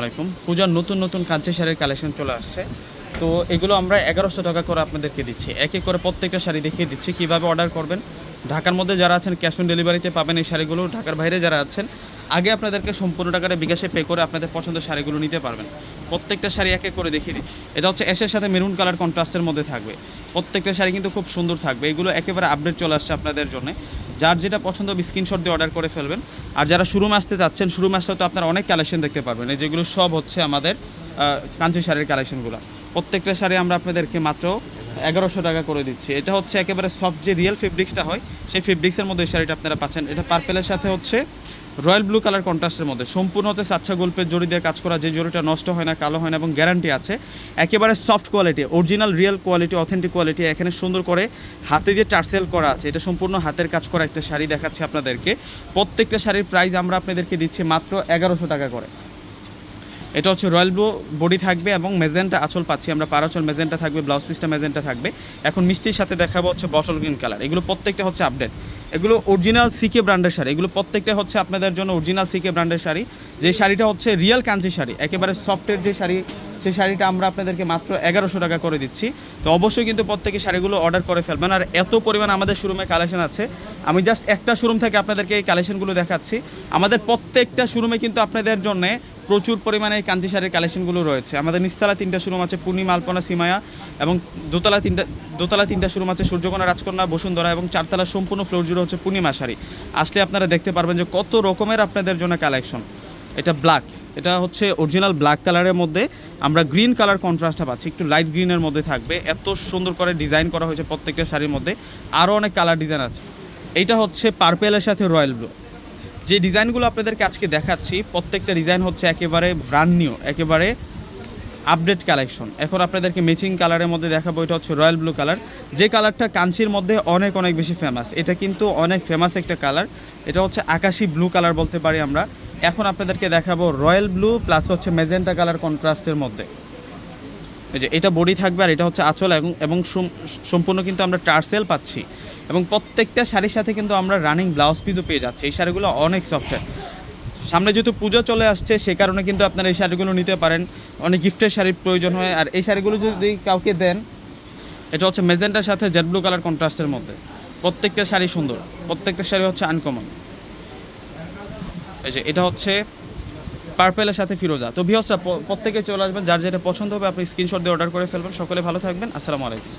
আলাইকুম। পূজার নতুন নতুন কাঞ্চি শাড়ির কালেকশন চলে আসছে। তো এগুলো আমরা এগারোশো টাকা করে আপনাদেরকে দিচ্ছি। এক এক করে প্রত্যেকটা শাড়ি দেখিয়ে দিচ্ছি কীভাবে অর্ডার করবেন। ঢাকার মধ্যে যারা আছেন ক্যাশ অন ডেলিভারিতে পাবেন এই শাড়িগুলো। ঢাকার বাইরে যারা আছেন, আগে আপনাদেরকে সম্পূর্ণ টাকাটা বিকাশে পে করে আপনাদের পছন্দের শাড়িগুলো নিতে পারবেন। প্রত্যেকটা শাড়ি এক এক করে দেখিয়ে দিচ্ছি। এটা হচ্ছে এসের সাথে মেরুন কালার কন্ট্রাস্টের মধ্যে থাকবে। প্রত্যেকটা শাড়ি কিন্তু খুব সুন্দর থাকবে। এগুলো একেবারে আপডেট চলে আসছে আপনাদের জন্য। যার যেটা পছন্দ স্ক্রিনশট দিয়ে অর্ডার করে ফেলবেন। আর যারা শুরু আসতে যাচ্ছেন শুরু আসতে তো আপনারা অনেক কালেকশন দেখতে পারবেন। এই যেগুলো সব হচ্ছে আমাদের কাঞ্চি শাড়ির কালেকশনগুলো প্রত্যেকটা শাড়ি আমরা আপনাদেরকে মাত্র এগারোশো টাকা করে দিচ্ছি। এটা হচ্ছে একেবারে সফট যে রিয়েল ফেব্রিক্সটা হয়, সেই ফেব্রিক্সের মধ্যে এই শাড়িটা আপনারা পাচ্ছেন। এটা পার্পেলের সাথে হচ্ছে রয়্যাল ব্লু কালার কন্ট্রাস্টের মধ্যে। সম্পূর্ণ হচ্ছে সাচ্চা গল্পের জড়ি দিয়ে কাজ করা, যে জড়িটা নষ্ট হয় না, কালো হয় না এবং গ্যারান্টি আছে। একেবারে soft quality original real quality authentic quality এখানে সুন্দর করে হাতে দিয়ে টার্সেল করা আছে। এটা সম্পূর্ণ হাতের কাজ করা একটা শাড়ি দেখাচ্ছি আপনাদেরকে। প্রত্যেকটা শাড়ির প্রাইস আমরা আপনাদেরকে দিচ্ছি মাত্র এগারোশো টাকা করে। এটা হচ্ছে রয়্যাল ব্লু বডি থাকবে এবং মেজেন্টা আঁচল পাচ্ছি আমরা পারাচল মেজেন্টা থাকবে, ব্লাউজ পিসটা মেজেন্টা থাকবে। এখন মিষ্টির সাথে দেখাবো হচ্ছে বটল গ্রিন কালার। এগুলো প্রত্যেকটা হচ্ছে আপডেট। এগুলো অরিজিনাল সিকে ব্র্যান্ডের শাড়ি। এগুলো প্রত্যেকটা হচ্ছে আপনাদের জন্য অরিজিনাল সিকে ব্র্যান্ডের শাড়ি। যে শাড়িটা হচ্ছে রিয়েল কাঞ্চি শাড়ি, একেবারে সফটের যে শাড়ি সেই শাড়িটা আমরা আপনাদেরকে মাত্র এগারোশো টাকা করে দিচ্ছি। তো অবশ্যই কিন্তু প্রত্যেকে শাড়িগুলো অর্ডার করে ফেলবেন। আর এত পরিমাণ আমাদের শোরুমে কালেকশন আছে। আমি জাস্ট একটা শোরুম থেকে আপনাদেরকে এই কালেকশনগুলো দেখাচ্ছি। আমাদের প্রত্যেকটা শোরুমে কিন্তু আপনাদের জন্য প্রচুর পরিমাণে এই কাঞ্চি শাড়ির কালেকশনগুলো রয়েছে। আমাদের নিস্তালা তিনটা শোরুম আছে পূর্ণিমা আলপনা সীমায়া এবং দোতলা তিনটা দোতলা তিনটা শোরুম আছে সূর্যকোনা, রাজকন্যা, বসুন্ধরা এবং চারতলা সম্পূর্ণ ফ্লোর জুড়ে হচ্ছে পূর্ণিমা শাড়ি। আসলে আপনারা দেখতে পারবেন যে কত রকমের আপনাদের জন্য কালেকশন এটা ব্ল্যাক এটা হচ্ছে অরিজিনাল ব্ল্যাক কালারের মধ্যে আমরা গ্রিন কালার কন্ট্রাস্টটা পাচ্ছি, একটু লাইট গ্রিনের মধ্যে থাকবে। এত সুন্দর করে ডিজাইন করা হয়েছে প্রত্যেকটা শাড়ির মধ্যে। আরও অনেক কালার ডিজাইন আছে। এইটা হচ্ছে পার্পেলের সাথে রয়্যাল ব্লু যে ডিজাইনগুলো আপনাদেরকে আজকে দেখাচ্ছি, প্রত্যেকটা ডিজাইন হচ্ছে একেবারে ব্র্যান্ড নিউ একেবারে আপডেট কালেকশন এখন আপনাদেরকে ম্যাচিং কালারের মধ্যে দেখাবো, এটা হচ্ছে রয়্যাল ব্লু কালার যে কালারটা কাঞ্চির মধ্যে অনেক অনেক বেশি ফেমাস এটা কিন্তু অনেক ফেমাস একটা কালার এটা হচ্ছে আকাশি ব্লু কালার বলতে পারি আমরা। এখন আপনাদেরকে দেখাবো রয়্যাল ব্লু প্লাস হচ্ছে মেজেন্টা কালার কন্ট্রাস্টের মধ্যে। এই যে, এটা বডি থাকবে আর এটা হচ্ছে আঁচল এবং এবং সম্পূর্ণ কিন্তু আমরা টার্সেল পাচ্ছি। এবং প্রত্যেকটা শাড়ির সাথে কিন্তু আমরা রানিং ব্লাউজ পিসও পেয়ে যাচ্ছি। এই শাড়িগুলো অনেক সফটের সামনে যেহেতু পুজো চলে আসছে, সে কারণে কিন্তু আপনারা এই শাড়িগুলো নিতে পারেন। অনেক গিফটের শাড়ির প্রয়োজন হয়। আর এই শাড়িগুলো যদি কাউকে দেন, এটা হচ্ছে মেজেন্টার সাথে জেড ব্লু কালার কন্ট্রাস্টের মধ্যে। প্রত্যেকটা শাড়ি সুন্দর। প্রত্যেকটা শাড়ি হচ্ছে আনকমন এই যে, এটা হচ্ছে পার্পেলের সাথে ফিরোজা। তো ভিওসরা প্রত্যেকে চলে আসবেন। যার যেটা পছন্দ হবে, আপনি স্ক্রিনশট দিয়ে অর্ডার করে ফেলবেন। সকলে ভালো থাকবেন। আসসালামু আলাইকুম।